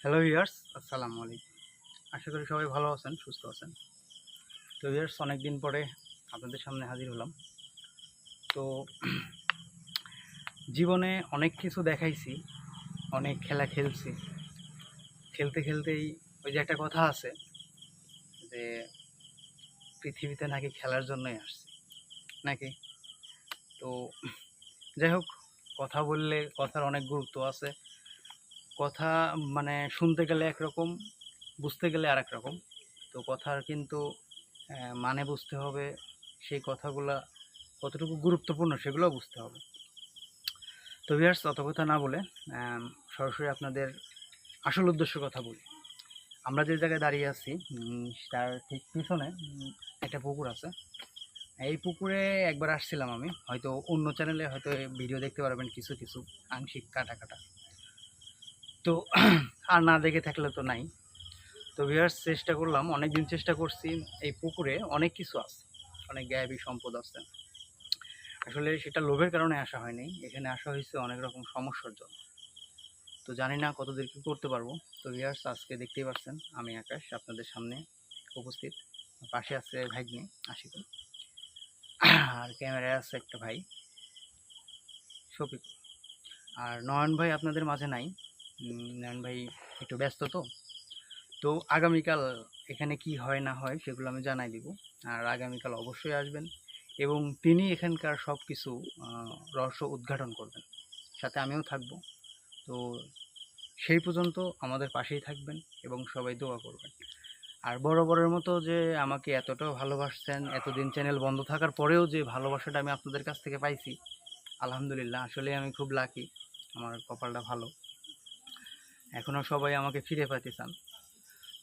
Hello viewers আসসালামু আলাইকুম। আশা করি সবাই ভালো আছেন, সুস্থ আছেন। তো ইয়ার্স অনেক দিন পরে আপনাদের সামনে হাজির হলাম। তো জীবনে অনেক কিছু দেখাইছি, অনেক খেলা খেলছি। খেলতে খেলতেই ওই যে একটা কথা আছে যে, পৃথিবীতে নাকি খেলার জন্যই আসছি। নাকি? তো যাই হোক কথা বললে কথার অনেক গুরুত্ব আছে। কথা মানে শুনতে গেলে একরকম, বুঝতে গেলে আর রকম তো কথার কিন্তু মানে বুঝতে হবে, সেই কথাগুলা কতটুকু গুরুত্বপূর্ণ সেগুলো বুঝতে হবে। তো ভিয়ার্স তত কথা না বলে সরাসরি আপনাদের আসল উদ্দেশ্যের কথা বলি। আমরা যে জায়গায় দাঁড়িয়ে আছি তার ঠিক পিছনে একটা পুকুর আছে। এই পুকুরে একবার আসছিলাম আমি। হয়তো অন্য চ্যানেলে হয়তো ভিডিও দেখতে পারবেন কিছু কিছু আংশিক কাটা কাটা তো আর না দেখে থাকলে তো নাই। তো ভিউয়ার্স চেষ্টা করলাম অনেক দিন চেষ্টা করছি, এই পুকুরে অনেক কিছু আছে, অনেক গায়াবী সম্পদ আছে। আসলে সেটা লোভের কারণে আসা হয়নি। এখানে আসা হয়েছে অনেক রকম সমস্যার জন্য। তো জানি না কতদূর কী করতে পারব। তো ভিউয়ার্স আজকে দেখতেই পাচ্ছেন আমি আকাশ, আপনাদের সামনে উপস্থিত। পাশে আছে ভাগ্নে, আশিকুল। আর ক্যামেরায় আছে একটা ভাই, শফিক। আর নয়ন ভাই আপনাদের মাঝে নাই। নয়ন ভাই একটু ব্যস্ত তো। তো আগামীকাল এখানে কি হয় না হয় সেগুলো আমি জানাই দিব। আর আগামীকাল অবশ্যই আসবেন এবং তিনি এখানকার সব কিছু রহস্য উদ্ঘাটন করবেন। সাথে আমিও থাকব। তো সেই পর্যন্ত আমাদের পাশেই থাকবেন এবং সবাই দোয়া করবেন। আর বড় বড়ের মতো যে আমাকে এতটাও ভালোবাসছেন, এতদিন চ্যানেল বন্ধ থাকার পরেও যে ভালোবাসাটা আমি আপনাদের কাছ থেকে পাইছি, আলহামদুলিল্লাহ, আসলে আমি খুব লাকি আমার কপালটা ভালো। এখনও সবাই আমাকে ফিরে পেতে চান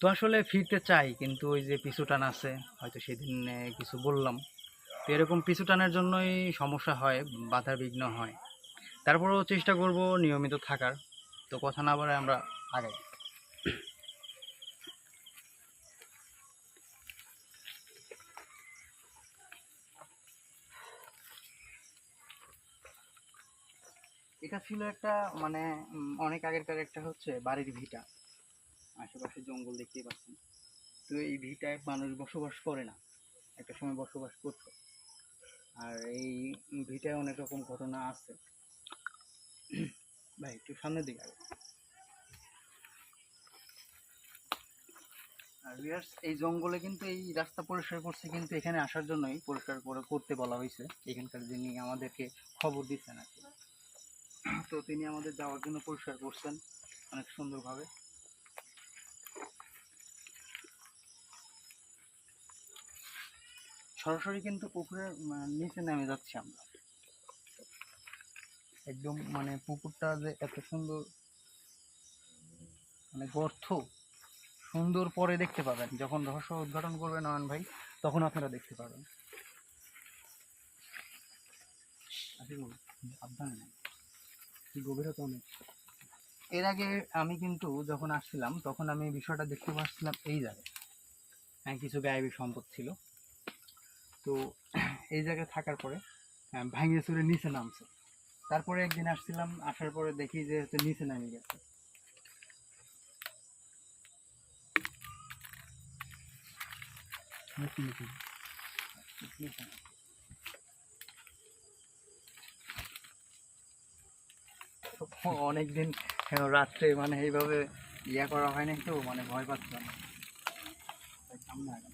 তো আসলে ফিরতে চাই, কিন্তু ওই যে পিছু টান আছে, হয়তো সেদিন কিছু বললাম। তো এরকম পিছু টানের জন্যই সমস্যা হয়, বাধা বিঘ্ন হয়। তারপরেও চেষ্টা করব নিয়মিত থাকার। তো কথা না বলে আমরা আগাই। এটা ছিল একটা মানে অনেক আগেরকার একটা হচ্ছে বাড়ির ভিটা। আশেপাশে জঙ্গল দেখতে পাচ্ছেন। তো এই ভিটায় মানুষ বসবাস করে না। একটা সময় বসবাস করত। আর এই ভিটায় অনেক রকম ঘটনা আছে। ভাই, একটু সামনের দিকে আগে। এই জঙ্গলে কিন্তু এই রাস্তা পরিষ্কার করছে কিন্তু এখানে আসার জন্যই পরিষ্কার করে, করতে বলা হয়েছে। এখানকার যিনি আমাদেরকে খবর দিচ্ছেন আর কি। তো তিনি আমাদের যাওয়ার জন্য পরিষ্কার করছেন অনেক সুন্দরভাবে। সরাসরি কিন্তু পুকুরের নিচে নেমে যাচ্ছি আমরা। একদম মানে পুকুরটা যে এত সুন্দর মানে গর্ত সুন্দর পরে দেখতে পাবেন। যখন রহস্য উদ্ঘাটন করবে নয়ন ভাই তখন আপনারা দেখতে পাবেন। আশিকুল, সাবধানে। গভীরতা অনেক। এর আগে আমি কিন্তু যখন আসছিলাম তখন আমি বিষয়টা দেখতে পাচ্ছিলাম এই জায়গায়। হ্যাঁ কিছু গায়েবী সম্পদ ছিল। তো এই জায়গায় থাকার পরে আহ, ভাঙিয়ে চুরে নিচে নামছে। তারপরে একদিন আসছিলাম আসার পরে দেখি যে হচ্ছে নিচে নামে গেছে। নিচে নিচে নামে। অনেকদিন রাত্রে মানে এইভাবে ইয়া করা হয় নাই তো মানে ভয় পাচ্ছিলাম। সামনে আগাম।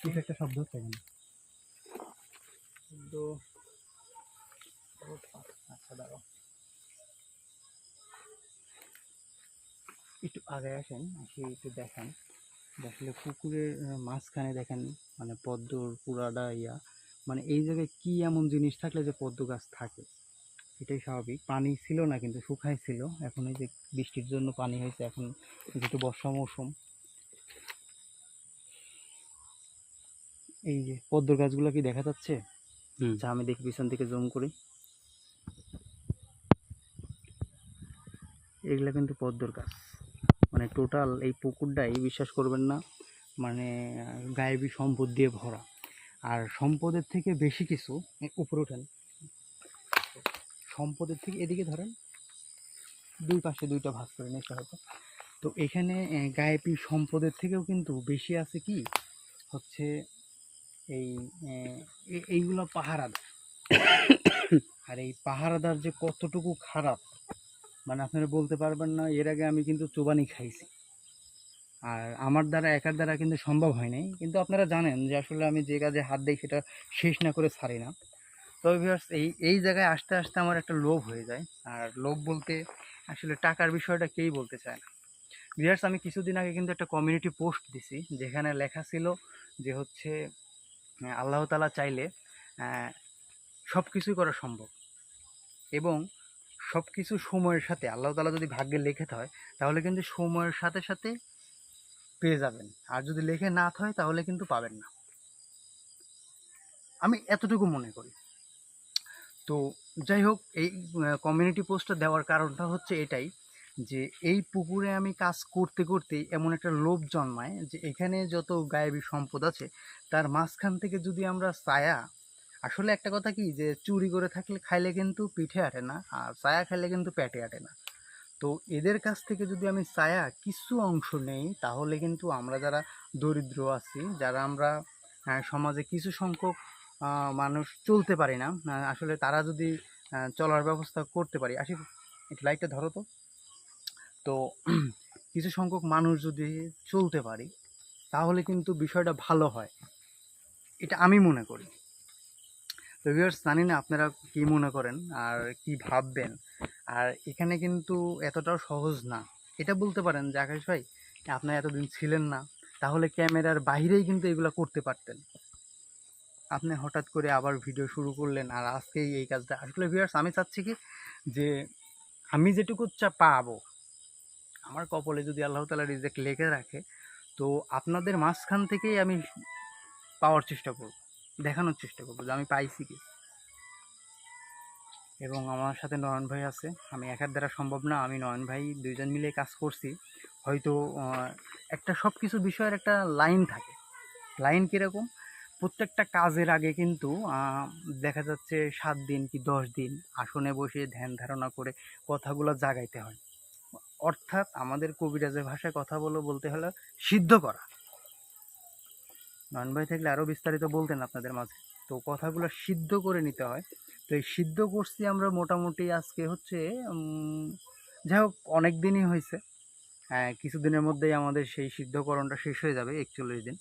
কিছু একটা শব্দ হচ্ছে এখানে। আচ্ছা দাঁড়াও। একটু আগে আসেন আসি একটু দেখেন। দেখলে পুকুরের মাঝখানে দেখেন মানে পদ্মর পুরাটা ইয়া। মানে এই জায়গায় কি এমন জিনিস থাকলে যে পদ্ম গাছ থাকে? এটাই স্বাভাবিক। পানি ছিল না কিন্তু শুকাই ছিল। এখন এই যে বৃষ্টির জন্য পানি হয়েছে এখন যেহেতু বর্ষা মৌসুম। এই যে পদ্ম গাছগুলো কি দেখা যাচ্ছে? হুম। আচ্ছা আমি দেখি পিছন থেকে জুম করি। এগুলা কিন্তু পদ্মর গাছ। মানে টোটাল এই পুকুরটাই বিশ্বাস করবেন না মানে গায়েবী সম্পদ দিয়ে ভরা। আর সম্পদের থেকে বেশি কিছু উপরে ওঠেন। সম্পদের থেকে এদিকে ধরেন, দুই পাশে দুইটা ভাগ করে নিতে হবে তো এখানে গায়েপী সম্পদের থেকেও কিন্তু বেশি আছে কি? হচ্ছে এই এইগুলো পাহারাদার। আর এই পাহারাদার যে কতটুকু খারাপ মানে আপনারা বলতে পারবেন না, এর আগে আমি কিন্তু চোবানি খাইছি। আর আমার দ্বারা, একার দ্বারা কিন্তু সম্ভব হয় নাই। কিন্তু আপনারা জানেন যে আসলে আমি যে কাজে হাত দিই সেটা শেষ না করে ছাড়ি না। তবে ভিউয়ার্স এই এই জায়গায় আসতে আসতে আমার একটা লোভ হয়ে যায়। আর লোভ বলতে আসলে টাকার বিষয়টা কেই বলতে চায় না। ভিউয়ার্স আমি কিছুদিন আগে কিন্তু একটা কমিউনিটি পোস্ট দিছি, যেখানে লেখা ছিল যে হচ্ছে আল্লাহ তালা চাইলে সব কিছুই করা সম্ভব। এবং সব কিছু সময়ের সাথে, আল্লাহ তালা যদি ভাগ্যে লেখে হয় তাহলে কিন্তু সময়ের সাথে সাথে পেয়ে যাবেন। আর যদি লেখে না হয় তাহলে কিন্তু পাবেন না। আমি এতটুকু মনে করি। তো যাই হোক, এই কমিউনিটি পোস্টটা দেওয়ার কারণটা হচ্ছে এটাই যে, এই পুকুরে আমি কাজ করতে করতে এমন একটা লোভ জন্মায় যে, এখানে যত গায়েবী সম্পদ আছে, তার মাঝখান থেকে যদি আমরা ছায়া, আসলে একটা কথা কি যে, চুরি করে থাকলে, খাইলে কিন্তু পিঠে আটে না, আর ছায়া খাইলে কিন্তু পেটে আটে না। তো এদের কাছ থেকে যদি আমি ছায়া কিছু অংশ নেই, তাহলে কিন্তু আমরা যারা দরিদ্র আছি, যারা আমরা সমাজে কিছু সংখ্যক মানুষ চলতে পারি না আসলে তারা যদি চলার ব্যবস্থা করতে পারি, আসি, একটু লাইটটা ধরো তো। তো কিছু সংখ্যক মানুষ যদি চলতে পারি, তাহলে কিন্তু বিষয়টা ভালো হয়। এটা আমি মনে করি। তো ভিউয়ার্স জানি না আপনারা কী মনে করেন আর কি ভাববেন। আর এখানে কিন্তু এতটাও সহজ না। এটা বলতে পারেন যে, আকাশ ভাই, আপনারা এতদিন ছিলেন না, তাহলে ক্যামেরার বাইরেই কিন্তু এগুলো করতে পারতেন। আপনি হঠাৎ করে আবার ভিডিও শুরু করলেন, আর আজকেই এই কাজটা। আসলে ভিউয়ার্স আমি চাচ্ছি কি যে, আমি যেটুকু চা পাবো, আমার কপালে যদি আল্লাহ তালা রিজেক্ট লেগে রাখে, তো আপনাদের মাঝখান থেকেই আমি পাওয়ার চেষ্টা করব, দেখানোর চেষ্টা করব যে আমি পাইছি কি। এবং আমার সাথে নয়ন ভাই আছে। আমি একার দ্বারা সম্ভব না, আমি নয়ন ভাই দুইজন মিলে কাজ করছি। হয়তো একটা সব কিছু বিষয়ের একটা লাইন থাকে। লাইন কীরকম? প্রত্যেকটা কাজের আগে কিন্তু দেখা যাচ্ছে সাত দিন কি দশ দিন আসনে বসে ধ্যান ধারণা করে কথাগুলো জাগাইতে হয়। অর্থাৎ আমাদের কবিরাজের ভাষায় কথা বলো, বলতে হলো সিদ্ধ করা। নয়ন ভাই থাকলে আরও বিস্তারিত বলতেন আপনাদের মাঝে। তো কথাগুলো সিদ্ধ করে নিতে হয়। তো এই সিদ্ধ করছি আমরা মোটামুটি আজকে হচ্ছে যাই হোক অনেক দিনই হয়েছে। হ্যাঁ কিছুদিনের মধ্যেই আমাদের সেই সিদ্ধকরণটা শেষ হয়ে যাবে, একচল্লিশ দিন।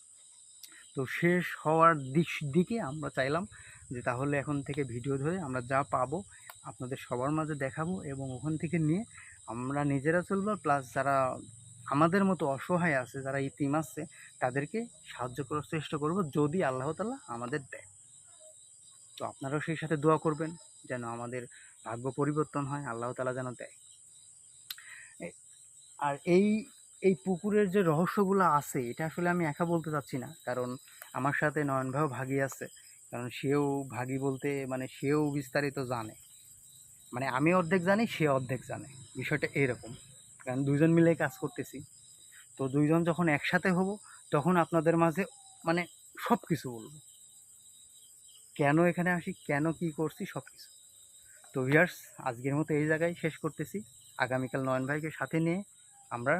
তো শেষ হওয়ার দিক দিকে আমরা চাইলাম যে তাহলে এখন থেকে ভিডিও ধরে আমরা যা পাবো আপনাদের সবার মাঝে দেখাবো এবং ওখান থেকে নিয়ে আমরা নিজেরা চলবো প্লাস যারা আমাদের মতো অসহায় আছে, যারা ইতিম আছে, তাদেরকে সাহায্য করার চেষ্টা করব, যদি আল্লাহ তালা আমাদের দেয়। তো আপনারাও সেই সাথে দোয়া করবেন যেন আমাদের ভাগ্য পরিবর্তন হয়, আল্লাহ তালা যেন দেয়। আর এই এই পুকুরের যে রহস্যগুলো আছে, এটা আসলে আমি একা বলতে চাচ্ছি না, কারণ আমার সাথে নয়ন ভাইও ভাগি আছে, কারণ সেও ভাগি বলতে মানে সেও বিস্তারিত জানে। মানে আমি অর্ধেক জানি, সে অর্ধেক জানে, বিষয়টা এরকম। কারণ দুইজন মিলে কাজ করতেছি। তো দুইজন যখন একসাথে হব, তখন আপনাদের মাঝে মানে সব কিছু বলব। কেন এখানে আসি, কেন কি করছি সব কিছু তো ভিয়ার্স আজকের মতো এই জায়গায় শেষ করতেছি। আগামীকাল নয়ন ভাইকে সাথে নিয়ে আমরা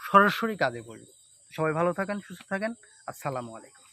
সরাসরি কাজে পড়ব। সবাই ভালো থাকেন, সুস্থ থাকেন। আসসালামু আলাইকুম।